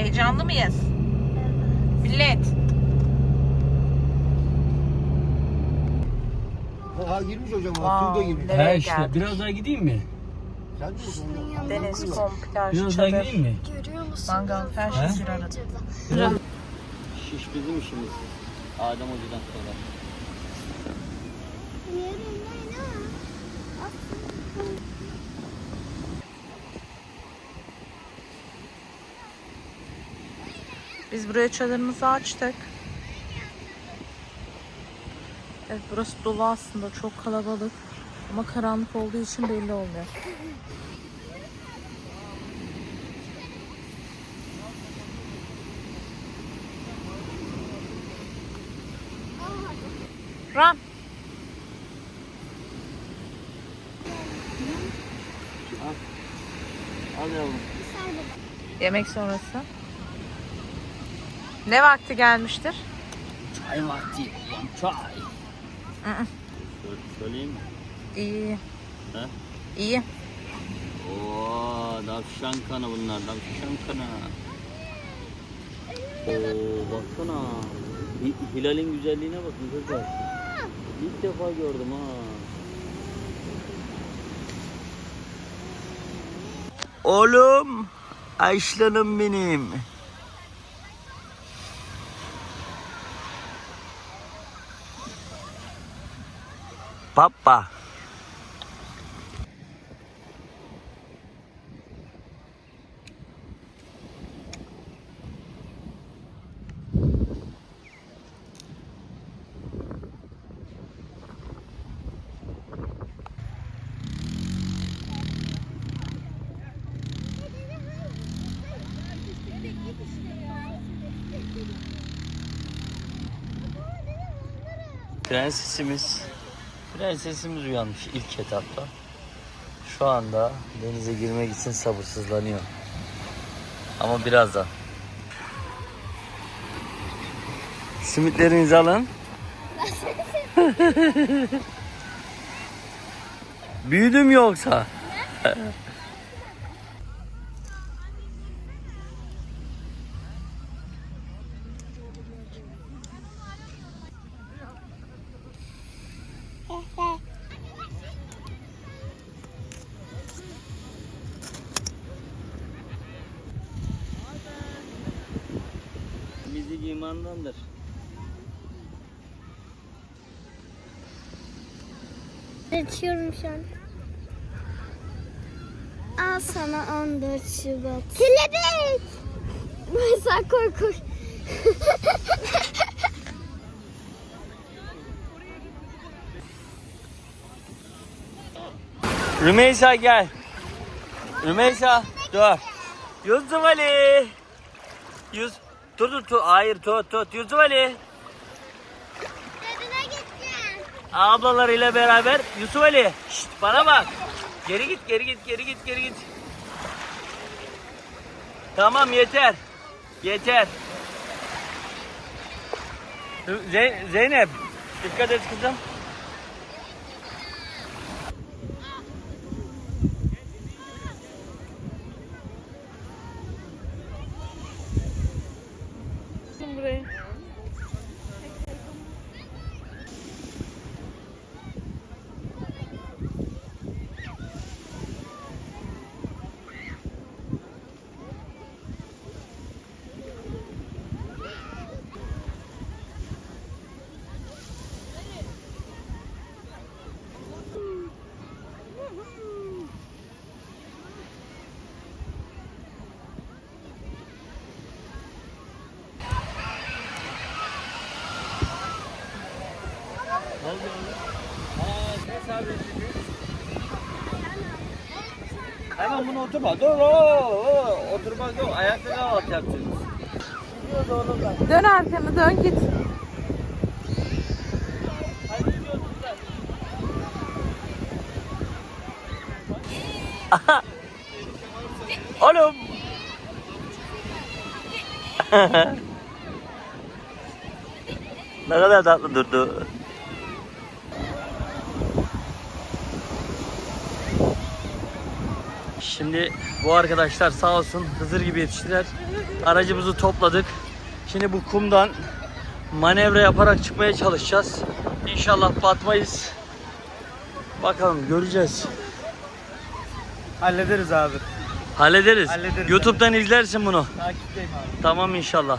Heyecanlı mıyız? Millet. Ha girmiş hocam. Wow, Wow. Suda girmiş. Nereye He işte geldik? biraz daha gideyim mi? Sen. Deniz, kum, plaj, Biraz daha çadır, gideyim mi? Görüyor musun? mangal, her şey He? arada. Şiş bizim işimiz. Adem Hoca'dan sonra. Biz buraya çadırımızı açtık. Evet burası dolu aslında çok kalabalık. Ama karanlık olduğu için belli olmuyor. Ram. Al yavrum. Yemek sonrası. Ne vakti gelmiştir? Çay vakti. Ulan çay. Hı. Söyleyeyim mi? İyi. He? İyi. Oo, davşan kanı bunlar. Davşan kanı. Oo, baksana. Hi- Hilal'in güzelliğine bakın kızlar. İlk defa gördüm ha. Oğlum. Ayşlanım benim. Papa. Prensesimiz Prensesimiz uyanmış ilk etapta. Şu anda denize girmek için sabırsızlanıyor. Ama birazdan. Simitlerinizi alın. Büyüdüm yoksa? İmandandır. Açıyorum şu an. Al sana 14 Şubat. Kelebek! Mesela koy koy. Rümeysa gel. Rümeysa dur. Yusuf Ali. Yus Dur dur dur. Hayır tut tut. Yusuf Ali. Dedine gideceğim. Ablalarıyla beraber Yusuf Ali. Şşt, bana bak. Geri git geri git geri git geri git. Tamam yeter. Yeter. Ze- Zeynep dikkat et kızım. Hemen bunu oturma. Dur. Oo, oo, oturmak yok. Ayakta kahvaltı yapacaksınız. Dön arkanı dön git. Oğlum. ne kadar tatlı durdu. Şimdi bu arkadaşlar sağ olsun Hızır gibi yetiştiler. Aracımızı topladık. Şimdi bu kumdan manevra yaparak çıkmaya çalışacağız. İnşallah batmayız. Bakalım göreceğiz. Hallederiz abi. Hallederiz. Hallederiz YouTube'dan izlersin bunu. Takipteyim abi. Tamam inşallah.